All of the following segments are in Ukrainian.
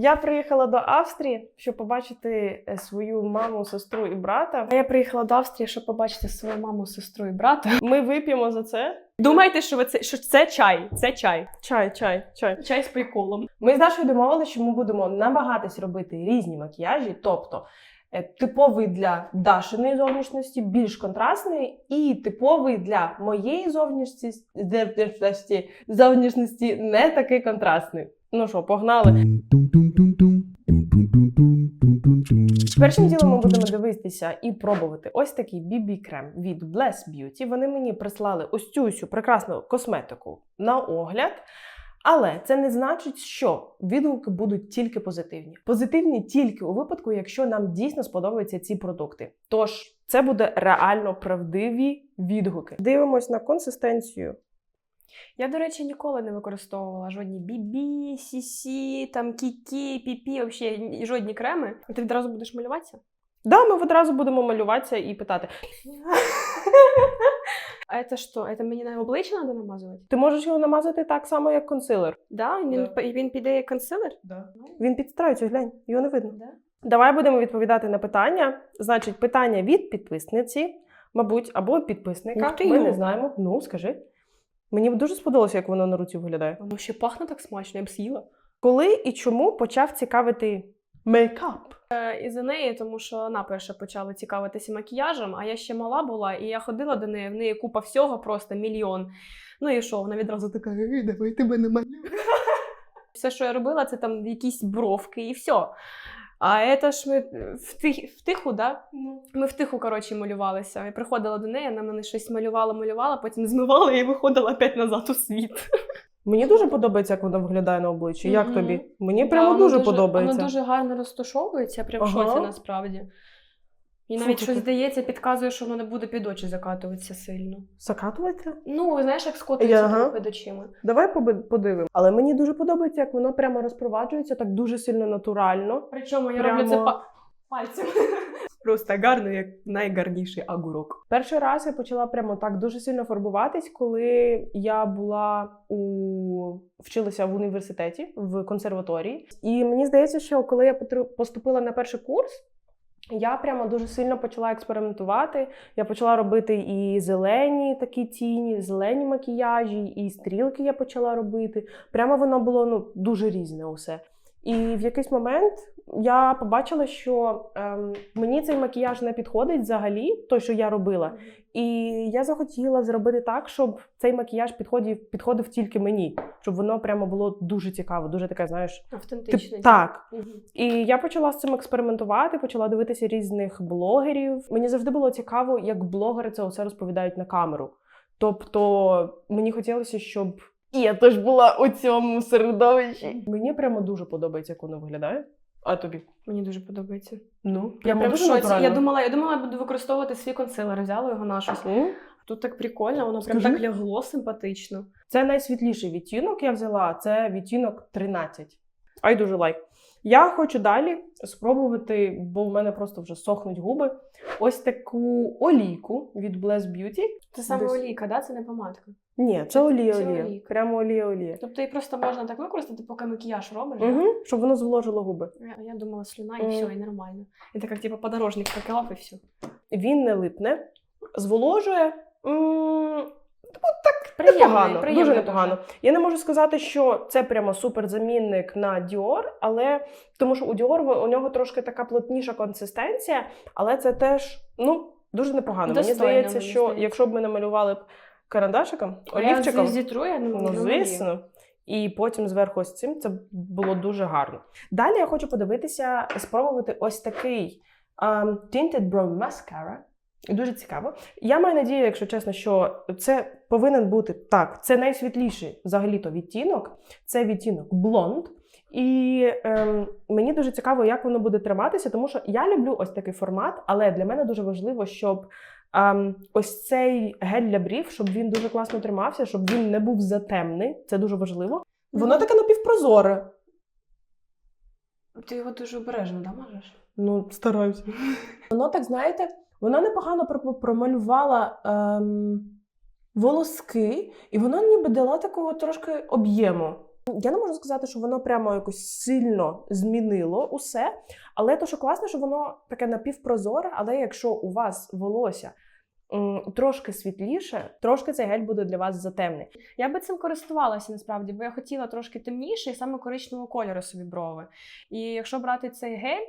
Я приїхала до Австрії, щоб побачити е, свою маму, сестру і брата. А я приїхала до Австрії, щоб побачити свою маму, сестру і брата. Ми вип'ємо за це. Думайте, що ви це що це чай. Це чай. Чай, чай, чай. Чай з приколом. Ми з Дашою домовилися, що ми будемо намагатись робити різні макіяжі, тобто е, типовий для Дашиної зовнішності, більш контрастний, і типовий для моєї зовнішності, зовнішності, зовнішності не такий контрастний. Ну що, погнали. Першим ділом ми будемо дивитися і пробувати ось такий BB крем від Bless Beauty. Вони мені прислали ось цю всю прекрасну косметику на огляд. Але це не значить, що відгуки будуть тільки позитивні. Позитивні тільки у випадку, якщо нам дійсно сподобаються ці продукти. Тож це буде реально правдиві відгуки. Дивимось на консистенцію. Я, до речі, ніколи не використовувала жодні бібі, сісі, там кікі, піпі, взагалі жодні креми. А ти відразу будеш малюватися? Да, ми одразу будемо малюватися і питати: А це що? Це мені на обличчя треба намазувати? ти можеш його намазати так само, як консилер. Да? Він, Да. він піде як консилер? Він підстраюється, глянь, його не видно. Да? Давай будемо відповідати на питання. Значить, питання від підписниці, мабуть, або підписника. Ми не знаємо. Ну, скажи. Мені дуже сподобалося, як воно на руці виглядає. Воно ще пахне так смачно, я б з'їла. Коли і чому почав цікавити мейкап? Е, І за неї, тому що вона перша почала цікавитися макіяжем, а я ще мала була, і я ходила до неї, в неї купа всього, просто мільйон. Ну і що, вона відразу така, «Ей, давай тебе намалюю. Все, що я робила, це там якісь бровки і все. А это ж ми втих, тиху, да? Ми втиху, коротше, малювалися. Я приходила до неї, вона мене щось малювала, малювала, потім змивала і виходила опять назад у світ. Мені дуже подобається, як воно виглядає на обличчі. Як тобі? Мені Да, прямо дуже подобається. Воно дуже гарно розташовується, прям в шоці насправді. І навіть щось здається, підказує, що воно не буде під очі закатуватися сильно. Закатувати? Ну, знаєш, як скотується Ага. ага. під очима. Давай поби- подивимо. Але мені дуже подобається, як воно прямо розпроваджується так дуже сильно натурально. Причому я Прямо- роблю це па- пальцем. Просто гарно, як найгарніший огурок. Перший раз я почала прямо так дуже сильно фарбуватись, коли я була у вчилася в університеті в консерваторії. І мені здається, що коли я потру- поступила на перший курс. Я прямо дуже сильно почала експериментувати. Я почала робити і зелені такі тіні, зелені макіяжі, і стрілки я почала робити. Прямо воно було ну дуже різне усе. І в якийсь момент я побачила, що ем, мені цей макіяж не підходить взагалі, той, що я робила. І я захотіла зробити так, щоб цей макіяж підходив, підходив тільки мені, щоб воно прямо було дуже цікаво, дуже таке, знаєш, тип, так. Мгм. І я почала з цим експериментувати, почала дивитися різних блогерів. Мені завжди було цікаво, як блогери це усе розповідають на камеру. Тобто мені хотілося, щоб і я теж була у цьому середовищі. Мені прямо дуже подобається, як воно виглядає. А тобі? Мені дуже подобається. Ну, Я прям в шоці. Я думала, я думала, я буду використовувати свій консилер, взяла його на щось. М? Тут так прикольно, воно прям Скажи. так лягло симпатично. Це найсвітліший відтінок я взяла. Це відтінок 13. Ай дуже лайк. Я хочу далі спробувати, бо в мене просто вже сохнуть губи. Ось таку олійку від Bless Beauty. Це саме Десь- олійка, да? Це не помадка. Ні, це олія олія. Прямо олія олія. Тобто її просто можна так використати, поки макіяж робиш. да? Угу, щоб воно зволожило губи. Я, я думала, слюна, і все, і нормально. Это как типа подорожник покилав, і все. Він не липне, зволожує. М, ну, так Приємний, непогано, приємний дуже дуже. непогано. Я не можу сказати, що це прямо суперзамінник на Dior, але тому що у Dior у нього трошки така плотніша консистенція, але це теж ну дуже непогано. мені Достойно, здається, мені що здається. якщо б ми намалювали б карандашиком, олівчиком, Я зітрує, ну, ну звісно. І потім зверху ось цим це було дуже гарно. Далі я хочу подивитися, спробувати ось такий um, Tinted Brow Mascara. Дуже цікаво. Я маю надію, якщо чесно, що це повинен бути так. Це найсвітліший взагалі-то відтінок. Це відтінок блонд. І ем, мені дуже цікаво, як воно буде триматися, тому що я люблю ось такий формат, але для мене дуже важливо, щоб ем, ось цей гель для брів, щоб він дуже класно тримався, щоб він не був затемний. Це дуже важливо. Воно таке напівпрозоре. Ти його дуже обережно дамажиш. Ну, стараюся. Воно так, знаєте, воно непогано промалювала ем, волоски, і воно ніби дала такого трошки об'єму. Я не можу сказати, що воно прямо якось сильно змінило усе, але то, що класно, що воно таке напівпрозоре, але якщо у вас волосся трошки світліше, трошки цей гель буде для вас затемний. Я би цим користувалася насправді, бо я хотіла трошки темніше і саме коричневого кольору собі брови. І якщо брати цей гель,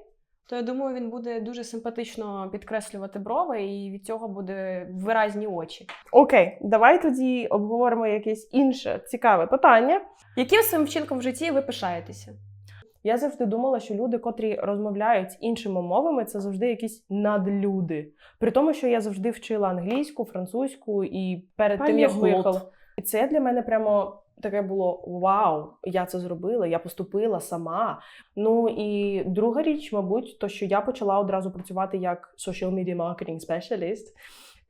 то я думаю, він буде дуже симпатично підкреслювати брови, і від цього буде виразні очі. Окей, давай тоді обговоримо якесь інше цікаве питання. Яким своїм вчинком в житті ви пишаєтеся? Я завжди думала, що люди, котрі розмовляють іншими мовами, це завжди якісь надлюди. При тому, що я завжди вчила англійську, французьку і перед тим як виїхала. І це для мене прямо таке було вау, я це зробила, я поступила сама. Ну і друга річ, мабуть, то що я почала одразу працювати як social media marketing specialist.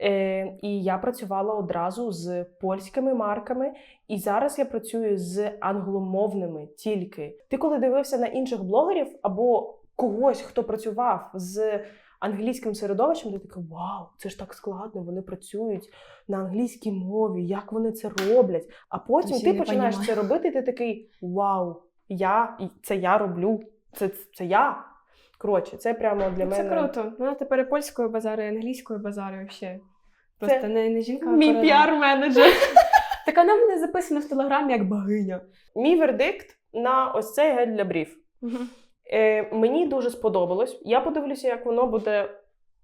Е, і я працювала одразу з польськими марками, і зараз я працюю з англомовними тільки. Ти коли дивився на інших блогерів або когось, хто працював з англійським середовищем, ти такий вау, це ж так складно. Вони працюють на англійській мові, як вони це роблять. А потім Досі ти починаєш понімаю. це робити, і ти такий вау, я це я роблю. Це, це я. Коротше, це прямо для це мене. круто. Вона тепер польською базарю, і англійською базарю взагалі. Просто Це не, не жінка, Мій піар-менеджер. Так вона мене записана в телеграмі як богиня. Мій вердикт на ось цей гель для брів. Е, мені дуже сподобалось. Я подивлюся, як воно буде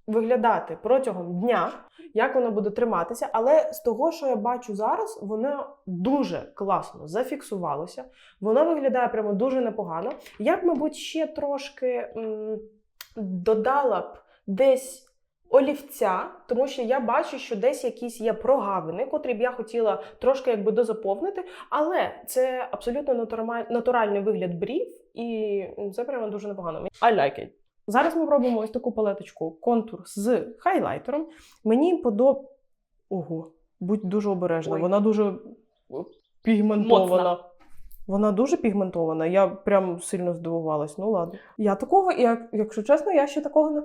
виглядати протягом дня, як воно буде триматися. Але з того, що я бачу зараз, воно дуже класно зафіксувалося. Воно виглядає прямо дуже непогано. Я б, мабуть, ще трошки м, додала б десь. Олівця, тому що я бачу, що десь якісь є прогавини, котрі б я хотіла трошки якби дозаповнити, але це абсолютно натуральний вигляд брів, і це прямо дуже непогано. I like it. Зараз ми робимо ось таку палеточку контур з хайлайтером. Мені подоб... Ого, будь дуже обережна. Ой. Вона дуже пігментована. Моцна. Вона дуже пігментована. Я прям сильно здивувалась. Ну ладно. Я такого, як, якщо чесно, я ще такого не.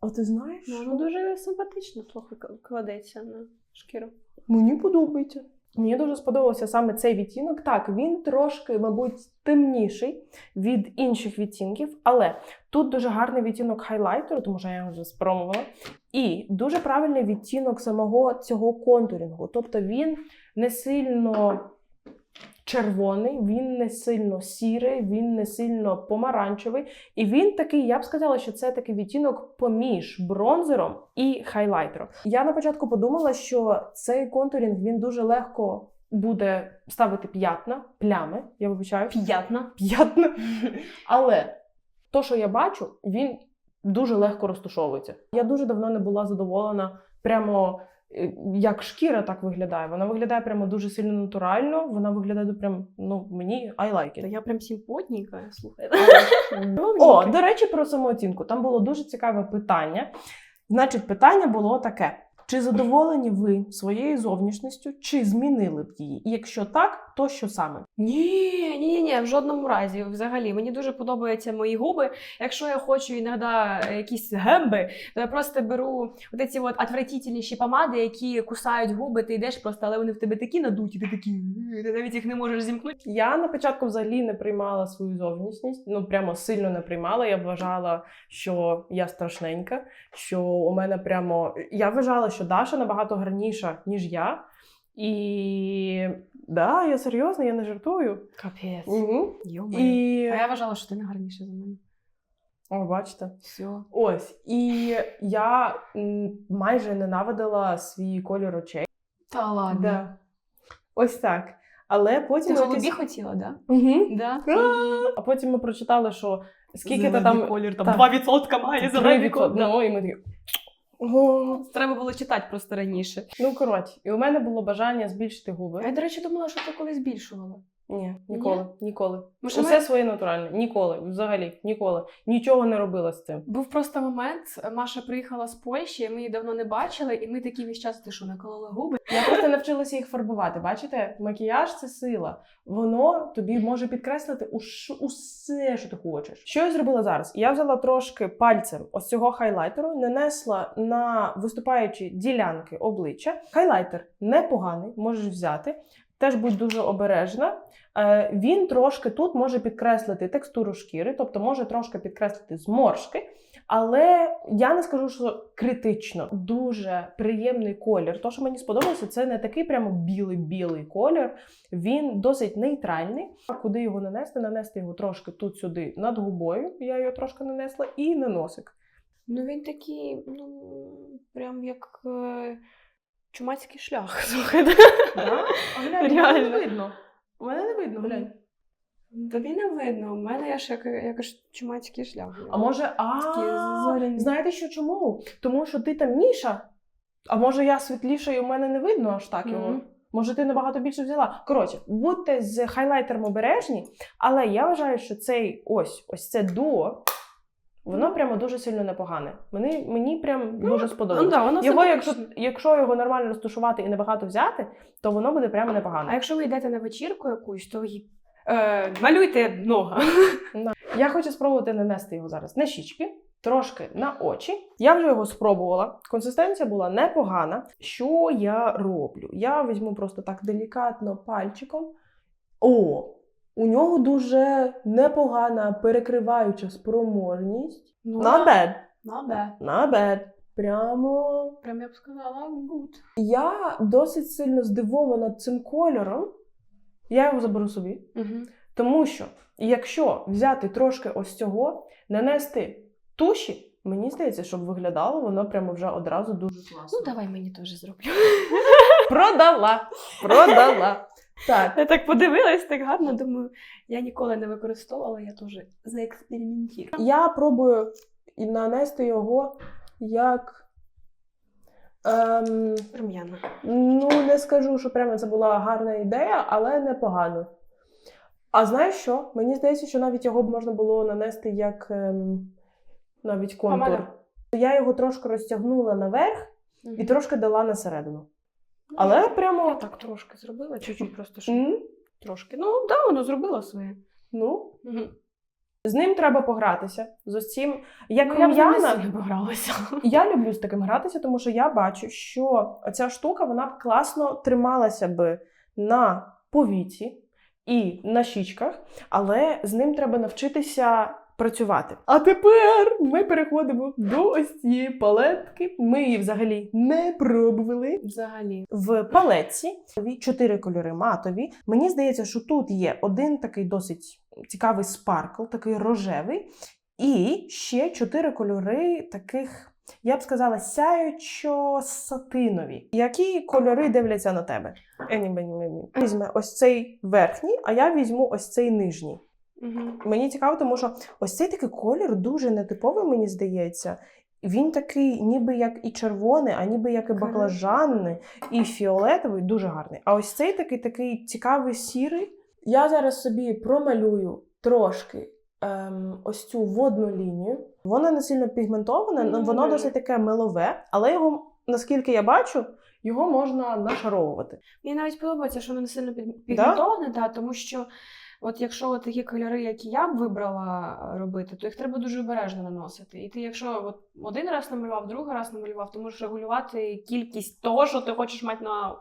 А ти знаєш? Ну, що? воно дуже симпатично к- кладеться на шкіру. Мені подобається. Мені дуже сподобався саме цей відтінок. Так, він трошки, мабуть, темніший від інших відтінків, але тут дуже гарний відтінок хайлайтеру, тому що я його вже спробувала. І дуже правильний відтінок самого цього контурінгу. Тобто він не сильно червоний, він не сильно сірий, він не сильно помаранчевий. І він такий, я б сказала, що це такий відтінок поміж бронзером і хайлайтером. Я на початку подумала, що цей контурінг він дуже легко буде ставити п'ятна, плями, я вибачаю, П'ятна. п'ятна. Але то, що я бачу, він дуже легко розтушовується. Я дуже давно не була задоволена прямо. Е, Як шкіра так виглядає. Вона виглядає прямо дуже сильно натурально. Вона виглядає прям, ну мені I like Та я прям симпотненька, слухай. О, до речі, про самооцінку. Там було дуже цікаве питання. Значить, питання було таке: чи задоволені ви своєю зовнішністю, чи змінили б її? І якщо так, то що саме? Ні, ні, ні, в жодному разі. Взагалі, мені дуже подобаються мої губи. Якщо я хочу іноді якісь гемби, то я просто беру от ці от отвратительніші помади, які кусають губи, ти йдеш просто, але вони в тебе такі надуті, ти такий, «Е», ти навіть їх не можеш зімкнути. Я на початку взагалі не приймала свою зовнішність, ну прямо сильно не приймала. Я вважала, що я страшненька, що у мене прямо я вважала, що Даша набагато гарніша, ніж я. І да, я серйозно, я не жартую. Капець. Угу. І А я вважала, що ти не гарніша за мене. О, бачите. Все. Ось. І я майже ненавидила свій кольор очей. Та ладно. Да. Ось так. Але Ти потім. голубі хотіла, да? Угу. Да. А потім ми прочитали, що скільки то там колір, там 2% має зелений 3%. колір. Ну, і ми такі. О. Треба було читати просто раніше. Ну, коротше, і у мене було бажання збільшити губи. я, до речі, думала, що ти колись збільшувала. Ні, ніколи, ніколи. Може, Усе ми- своє натуральне. Ніколи. Взагалі, ніколи. Нічого не робила з цим. Був просто момент, Маша приїхала з Польщі, ми її давно не бачили, і ми такі весь час, ти що, наколола губи? Я просто навчилася їх фарбувати. Бачите, макіяж це сила. Воно тобі може підкреслити уш- усе, що ти хочеш. Що я зробила зараз? Я взяла трошки пальцем ось цього хайлайтеру, нанесла на виступаючі ділянки обличчя. Хайлайтер непоганий, можеш взяти. Теж будь дуже обережна. Е, Він трошки тут може підкреслити текстуру шкіри, тобто може трошки підкреслити зморшки. Але я не скажу, що критично. Дуже приємний колір. То, що мені сподобалося, це не такий прямо білий-білий колір. Він досить нейтральний. А куди його нанести? Нанести його трошки тут сюди над губою. Я його трошки нанесла, і на носик. Ну він такий, ну прям як е, чумацький шлях. Слухайте. Да? Реально. не видно. У мене не видно, глянь. Тобі не видно. У мене я ж як, якось чумацький шлях. А може, а зоряні. знаєте що чому? Тому що ти темніша, а може я світліша і у мене не видно аж так його. Мгм. Може, ти набагато більше взяла. Коротше, будьте з хайлайтером обережні, але я вважаю, що цей ось ось це дуо, воно прямо дуже сильно непогане. Мені, мені прям дуже Ну сподобалось. да, воно Його, якщо, якщо його нормально розташувати і небагато взяти, то воно буде прямо непогано. А якщо ви йдете на вечірку якусь, то е, малюйте нога. Я хочу спробувати нанести його зараз на щічки, трошки на очі. Я вже його спробувала. Консистенція була непогана. Що я роблю? Я візьму просто так делікатно пальчиком. О, у нього дуже непогана перекриваюча спроможність. Ну, Not bad. Набе. Not bad. Прямо. Прям я б сказала, good. Я досить сильно здивована цим кольором. Я його заберу собі. Угу. Тому що, якщо взяти трошки ось цього, нанести туші, мені здається, щоб виглядало воно прямо вже одразу дуже класно. Ну, давай мені теж зроблю. Продала! Продала! Так. Я так подивилась, так гарно. Думаю, я ніколи не використовувала, я теж заекспериментую. Я пробую нанести його як. Ем, Рум'яна. ну, не скажу, що прямо це була гарна ідея, але непогано. А знаєш що? Мені здається, що навіть його б можна було нанести як ем, навіть контур. Помада. Я його трошки розтягнула наверх і трошки дала на середину. Але Я прямо. так трошки зробила, чуть-чуть просто що М, трошки. Ну, так, да, воно зробило своє. Ну, Угу. з ним треба погратися. З ось цим. Як Ну, я рум'яна, сильно я люблю з таким гратися, тому що я бачу, що ця штука вона б класно трималася би на повіці і на щічках, але з ним треба навчитися працювати. А тепер ми переходимо до ось цієї палетки. Ми її взагалі не пробували. Взагалі. В палетці чотири кольори матові. Мені здається, що тут є один такий досить цікавий спаркл, такий рожевий, і ще чотири кольори таких, я б сказала, сяючо-сатинові. Які кольори дивляться на тебе? Візьме ось цей верхній, а я візьму ось цей нижній. Угу. Мені цікаво, тому що ось цей такий колір дуже нетиповий, мені здається. Він такий, ніби як і червоний, а ніби як і баклажанний, і фіолетовий, дуже гарний. А ось цей такий такий цікавий сірий. Я зараз собі промалюю трошки ем, ось цю водну лінію. Вона не сильно пігментована, Ну, воно досить таке милове, але його, наскільки я бачу, його можна нашаровувати. Мені навіть подобається, що воно не сильно під- підготовлене, да? тому що от якщо от такі кольори, які я б вибрала е, робити, то їх треба дуже обережно наносити. І ти, якщо от один раз намалював, другий раз намалював, ти можеш регулювати кількість того, що ти хочеш мати на е,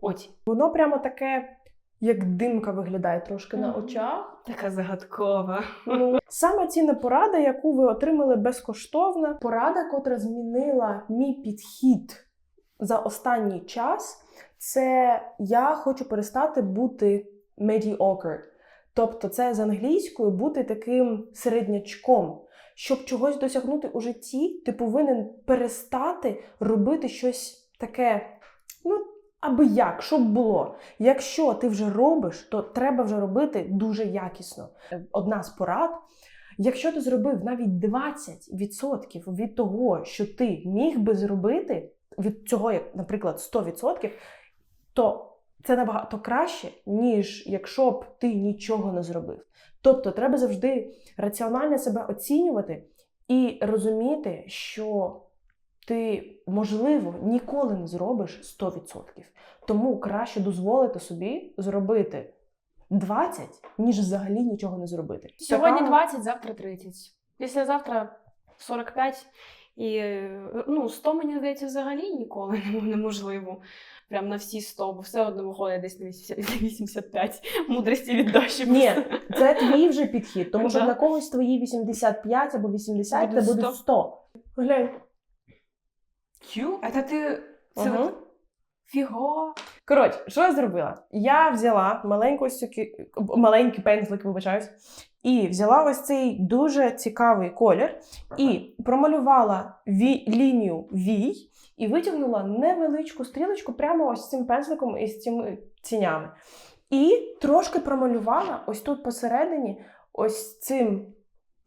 оці. Воно прямо таке, як димка виглядає трошки на очах. Така загадкова. Ну, саме цінна порада, яку ви отримали безкоштовно, порада, котра змінила мій підхід за останній час, це я хочу перестати бути mediocre. Тобто, це з англійською бути таким середнячком. Щоб чогось досягнути у житті, ти повинен перестати робити щось таке, ну, аби як, щоб було. Якщо ти вже робиш, то треба вже робити дуже якісно. Одна з порад. Якщо ти зробив навіть 20% від того, що ти міг би зробити, від цього, наприклад, 100%, то це набагато краще, ніж якщо б ти нічого не зробив. Тобто, треба завжди раціонально себе оцінювати і розуміти, що ти, можливо, ніколи не зробиш 100%. Тому краще дозволити собі зробити 20, ніж взагалі нічого не зробити. Сьогодні 20, завтра 30. Післязавтра 45 І е, ну, 100, мені здається, взагалі ніколи неможливо. Прям на всі 100, бо все одно виходить десь на 85 мудрості від дощі. Ні, це твій вже підхід, тому що для когось твої 85 або 80 Буде це буде 100. 100. Глянь. Тю, а та ти це от фіго. Коротше, що я зробила? Я взяла маленьку кі- маленький пензлик, вибачаюсь, і взяла ось цей дуже цікавий колір і промалювала ві... лінію вій і витягнула невеличку стрілочку прямо ось цим пензликом із цими тінями. І трошки промалювала ось тут посередині, ось цим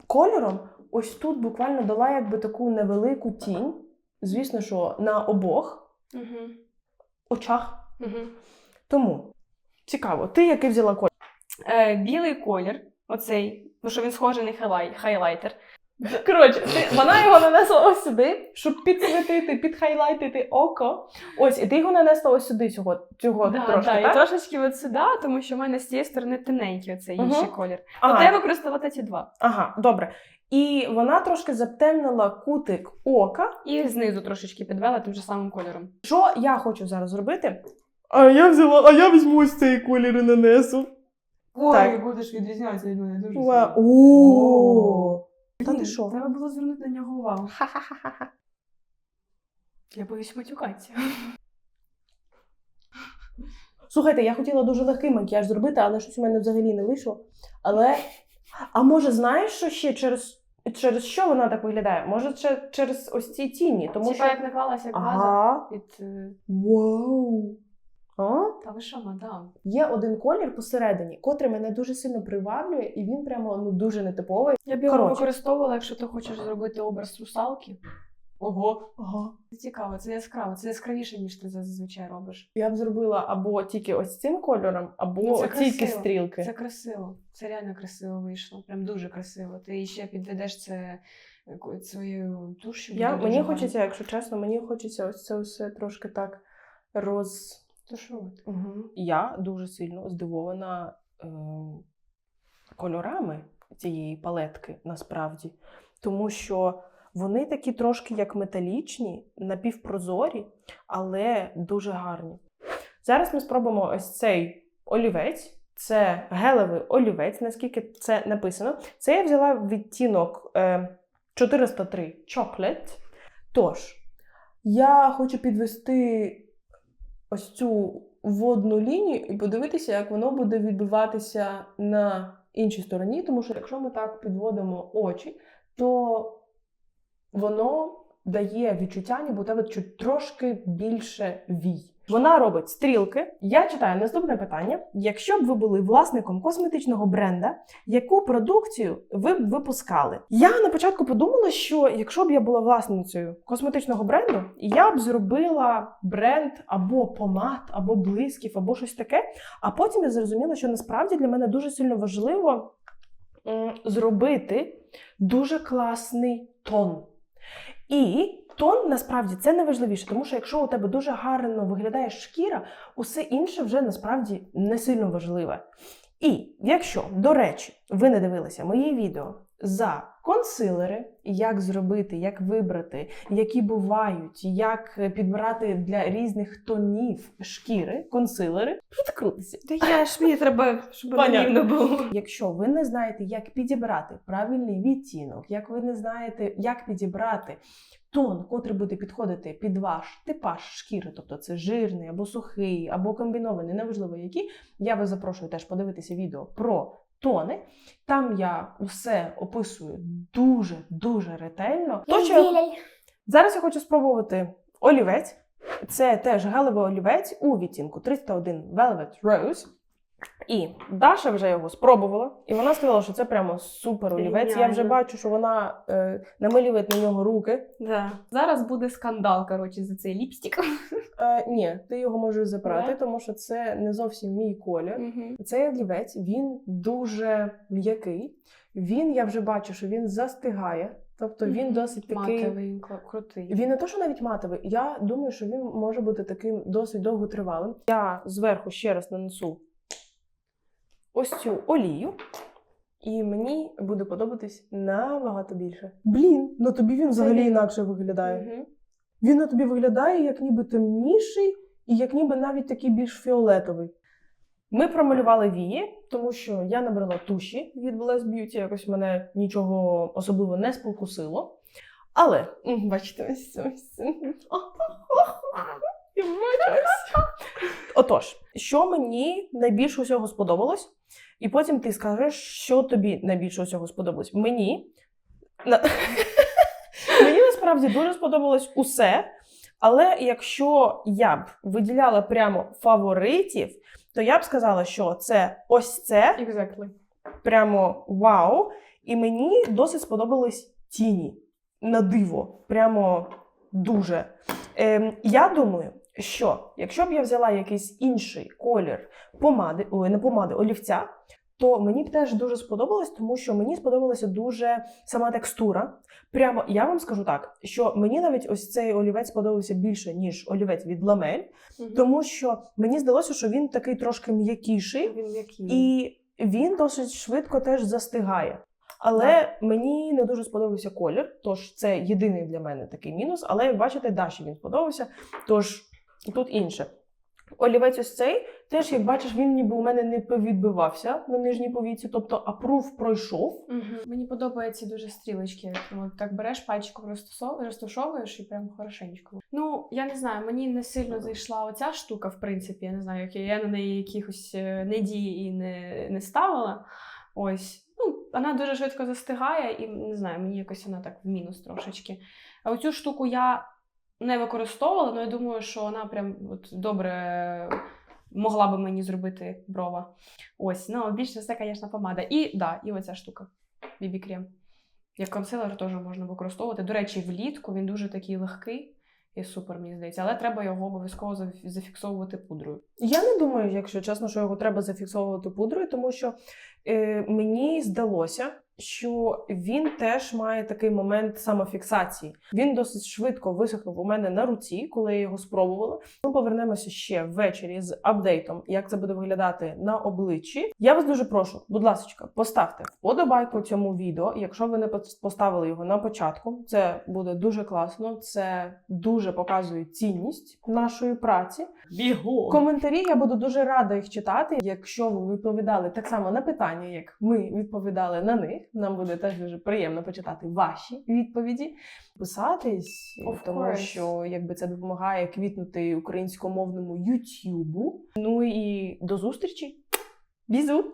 кольором, ось тут буквально дала якби таку невелику тінь. Звісно, що на обох Угу. очах Угу. тому цікаво, ти який взяла колір? Е, білий колір, оцей, бо що він схожий на хайлай... хайлайтер. Коротше, ти, вона його нанесла ось сюди, щоб підсвітити, підхайлайтити око. Ось, і ти його нанесла ось сюди, цього, цього Да, трошки, да, так? і трошечки от сюди, тому що в мене з цієї сторони темненький оцей інший колір. Ага. Ага, От я використала ці два. ага, добре. І вона трошки затемнила кутик ока. І знизу трошечки підвела тим же самим кольором. Що я хочу зараз зробити? А я взяла, а я візьму ось цей колір і нанесу. Ой, Так. будеш відрізнятися від мене дуже Уа- сильно. О! Та Блін, ти що? Треба було звернути на нього увагу. Ха-ха-ха-ха. Я боюсь матюкатися. Слухайте, я хотіла дуже легкий макіяж зробити, але щось у мене взагалі не вийшло. Але. А може, знаєш, що ще через, через що вона так виглядає? Може, че- через ось ці тіні? Тому Типа що. як наклалася як база Ага. під... е, Вау. А? Та ви що, мадам? Є один колір посередині, котрий мене дуже сильно приваблює, і він прямо ну дуже нетиповий. Я б його Коротше. використовувала, якщо ти хочеш зробити образ русалки. Ого. Ага. Це цікаво, це яскраво, це яскравіше, ніж ти зазвичай робиш. Я б зробила або тільки ось цим кольором, або Ну, це тільки красиво. стрілки. Це красиво, це реально красиво вийшло. Прям дуже красиво. Ти ще підведеш це е, своєю тушю. Я, буде мені дуже хочеться, якщо чесно, мені хочеться ось це все трошки так роз. Тушувати. Угу. Я дуже сильно здивована е, кольорами цієї палетки насправді, тому що вони такі трошки як металічні, напівпрозорі, але дуже гарні. Зараз ми спробуємо ось цей олівець. Це гелевий олівець, наскільки це написано. Це я взяла відтінок е, 403 Chocolate. Тож, я хочу підвести ось цю водну лінію і подивитися, як воно буде відбиватися на іншій стороні. Тому що якщо ми так підводимо очі, то воно дає відчуття, ніби у тебе трошки більше вій. Вона робить стрілки. Я читаю наступне питання: якщо б ви були власником косметичного бренда, яку продукцію ви б випускали? Я на початку подумала, що якщо б я була власницею косметичного бренду, я б зробила бренд або помад, або блисків, або щось таке. А потім я зрозуміла, що насправді для мене дуже сильно важливо зробити дуже класний тон. І тон насправді це найважливіше, тому що якщо у тебе дуже гарно виглядає шкіра, усе інше вже насправді не сильно важливе. І якщо, до речі, ви не дивилися мої відео за консилери, як зробити, як вибрати, які бувають, як підбирати для різних тонів шкіри, консилери, що ти крутися? Та я ж мені треба, щоб рівно було. Якщо ви не знаєте, як підібрати правильний відтінок, як ви не знаєте, як підібрати тон, котрий буде підходити під ваш типаж шкіри, тобто це жирний або сухий, або комбінований, неважливо які, я вас запрошую теж подивитися відео про тони. Там я усе описую дуже дуже ретельно. То, що Зараз я хочу спробувати олівець. Це теж галевий олівець у відтінку 301 Velvet Rose. І Даша вже його спробувала, і вона сказала, що це прямо супер олівець. Я вже бачу, що вона е, намилює на нього руки. Да. Зараз буде скандал, коротше, за цей ліпстик. Е, ні, ти його можеш забрати, Да? тому що це не зовсім мій колір. Угу. Цей олівець він дуже м'який. Він, я вже бачу, що він застигає. Тобто він досить такий. Матовий, крутий. Він не то, що навіть матовий. Я думаю, що він може бути таким досить довготривалим. Я зверху ще раз нанесу ось цю олію. І мені буде подобатись набагато більше. Блін, ну тобі він взагалі він. інакше виглядає. Мгм. Він на тобі виглядає як ніби темніший, і як ніби навіть такий більш фіолетовий. Ми промалювали вії, тому що я набрала туші від Bless Beauty, якось мене нічого особливо не спокусило. Але, бачите, ось ось. Вибачаюсь. Отож, що мені найбільше усього сподобалось, і потім ти скажеш, що тобі найбільше усього сподобалось. Мені мені насправді дуже сподобалось усе. Але якщо я б виділяла прямо фаворитів, то я б сказала, що це ось це Exactly. прямо вау. І мені досить сподобались тіні на диво. Прямо дуже. Ем, я думаю, що якщо б я взяла якийсь інший колір помади, ой, не помади, олівця, то мені б теж дуже сподобалось, тому що мені сподобалася дуже сама текстура. Прямо я вам скажу так, що мені навіть ось цей олівець сподобався більше, ніж олівець від ламель, Мгм. тому що мені здалося, що він такий трошки м'якіший. Він. І він досить швидко теж застигає. Але мені не дуже сподобався колір, тож це єдиний для мене такий мінус. Але як бачите, Даші він сподобався. Тож тут інше. Олівець ось цей, теж, як бачиш, він ніби у мене не повідбивався на нижній повіці, тобто апрув пройшов. Мгм. Мені подобаються дуже стрілочки. От так береш пальчиком розташовуєш і прям хорошенько. Ну, я не знаю, мені не сильно зайшла оця штука, в принципі. Я не знаю, як я, я на неї якихось е, недій і не, не ставила. Ось. Ну, вона дуже швидко застигає, і не знаю, мені якось вона так в мінус трошечки. А оцю штуку я не використовувала, але я думаю, що вона прям от добре могла би мені зробити брова. Ось, ну більше все, звісно, помада. І да, і оця штука. Бібі крем. Як консилер теж можна використовувати. До речі, влітку він дуже такий легкий і супер, мені здається, але треба його обов'язково зафіксовувати пудрою. Я не думаю, якщо чесно, що його треба зафіксовувати пудрою, тому що е, мені здалося, що він теж має такий момент самофіксації. Він досить швидко висохнув у мене на руці, коли я його спробувала. Ми повернемося ще ввечері з апдейтом, як це буде виглядати на обличчі. Я вас дуже прошу, будь ласка, поставте вподобайку цьому відео. Якщо ви не поставили його на початку, це буде дуже класно. Це дуже показує цінність нашої праці. Бігом! Коментарі я буду дуже рада їх читати. Якщо ви відповідали так само на питання, як ми відповідали на них. Нам буде теж дуже приємно почитати ваші відповіді, писатись, Of тому course. що якби це допомагає квітнути українськомовному Ютюбу. Ну і до зустрічі! Бізу!